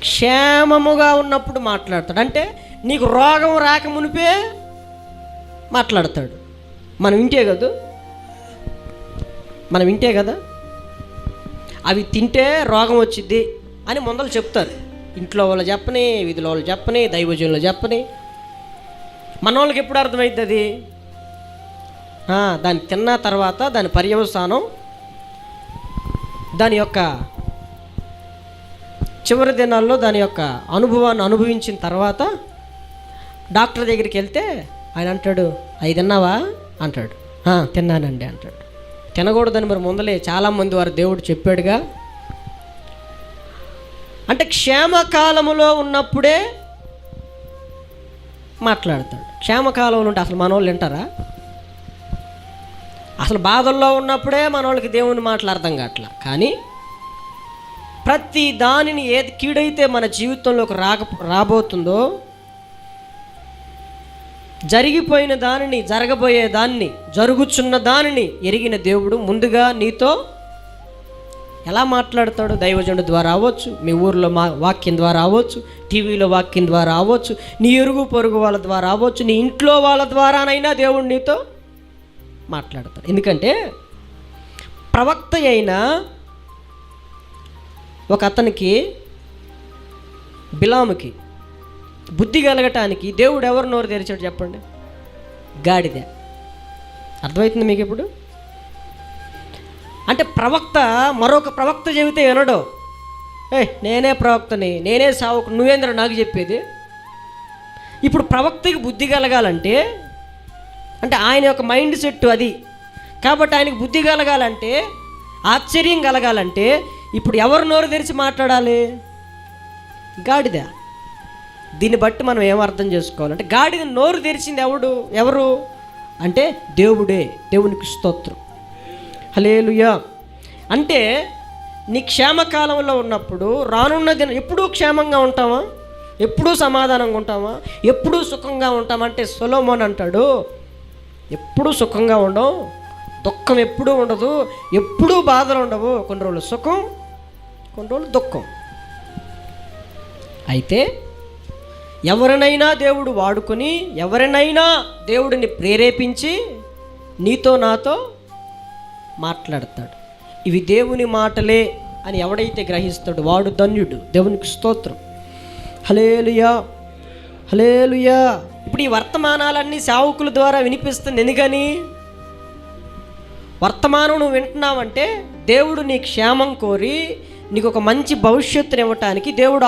క్షేమముగా ఉన్నప్పుడు మాట్లాడతాడు. అంటే నీకు రోగం రాక మునిపే మాట్లాడతాడు. మనం వింటే కదా. మనం వింటే కదా? అవి తింటే రోగం వచ్చింది అని ముందలు చెప్తారు. ఇంట్లో వాళ్ళు చెప్పని వీధిలో వాళ్ళు చెప్పని దైవజనులు చెప్పని. మన వాళ్ళకి ఎప్పుడు అర్థమవుతుంది అది? దాన్ని తిన్న తర్వాత దాని పర్యవసానం దాని యొక్క చివరి దినాల్లో దాని యొక్క అనుభవాన్ని అనుభవించిన తర్వాత డాక్టర్ దగ్గరికి వెళ్తే ఆయన అంటాడు అవి తిన్నావా? అంటాడు. తిన్నానండి అంటాడు. తినకూడదని మరి ముందలే చాలామంది వారు దేవుడు చెప్పాడుగా. అంటే క్షేమకాలములో ఉన్నప్పుడే మాట్లాడతాడు. క్షేమకాలంలో ఉంటే అసలు మన వాళ్ళు వింటారా? అసలు బాధల్లో ఉన్నప్పుడే మనోళ్ళకి దేవుని మాటలు అర్థం కావట్లా. కానీ ప్రతి దానిని ఏది కీడైతే మన జీవితంలోకి రాక రాబోతుందో జరిగిపోయిన దానిని జరగబోయే దాన్ని జరుగుచున్న దానిని ఎరిగిన దేవుడు ముందుగా నీతో ఎలా మాట్లాడతాడు దైవజనుడు ద్వారా అవ్వచ్చు మీ ఊర్లో మా వాక్యం ద్వారా అవ్వచ్చు టీవీలో వాక్యం ద్వారా అవ్వచ్చు నీ ఎరుగు పొరుగు వాళ్ళ ద్వారా అవ్వచ్చు నీ ఇంట్లో వాళ్ళ ద్వారానైనా దేవుడు నీతో మాట్లాడతాడు. ఎందుకంటే ప్రవక్త అయినా ఒక అతనికి బిలాముకి బుద్ధి కలగటానికి దేవుడు ఎవరు నోరు తెరిచాడు చెప్పండి? గాడిద. అర్థమవుతుంది మీకు ఇప్పుడు? అంటే ప్రవక్త మరొక ప్రవక్త చెబితే వినడు. ఏ నేనే ప్రవక్తని నేనే సావుకు నువ్వేంద్ర నాకు చెప్పేది? ఇప్పుడు ప్రవక్తకి బుద్ధి కలగాలంటే అంటే ఆయన యొక్క మైండ్ సెట్ అది. కాబట్టి ఆయనకు బుద్ధి కలగాలంటే ఆశ్చర్యం కలగాలంటే ఇప్పుడు ఎవరు నోరు తెరిచి మాట్లాడాలి? గాడిద. దీన్ని బట్టి మనం ఏం అర్థం చేసుకోవాలంటే గాడిద నోరు తెరిచింది ఎవడు? ఎవరు? అంటే దేవుడే దేవునికి స్తోత్రం. హలేలుయా అంటే నీ క్షేమకాలంలో ఉన్నప్పుడు రానున్న దినం ఎప్పుడూ క్షేమంగా ఉంటామా ఎప్పుడూ సమాధానంగా ఉంటామా ఎప్పుడూ సుఖంగా ఉంటామంటే సొలోమోన్ అంటాడు ఎప్పుడూ సుఖంగా ఉండవు దుఃఖం ఎప్పుడూ ఉండదు ఎప్పుడూ బాధలు ఉండవు. కొన్ని రోజులు సుఖం కొన్ని రోజులు దుఃఖం. అయితే ఎవరినైనా దేవుడు వాడుకొని ఎవరినైనా దేవుడిని ప్రేరేపించి నీతో నాతో మాట్లాడతాడు. ఇవి దేవుని మాటలే అని ఎవడైతే గ్రహిస్తాడో వాడు ధన్యుడు. దేవునికి స్తోత్రం. హలేలుయా హలేలుయా ఇప్పుడు ఈ వర్తమానాలన్నీ సేవకుల ద్వారా వినిపిస్తుంది ఎందుకని వర్తమానం నువ్వు వింటున్నావంటే దేవుడు నీ క్షేమం కోరి నీకు ఒక మంచి భవిష్యత్తుని ఇవ్వటానికి దేవుడు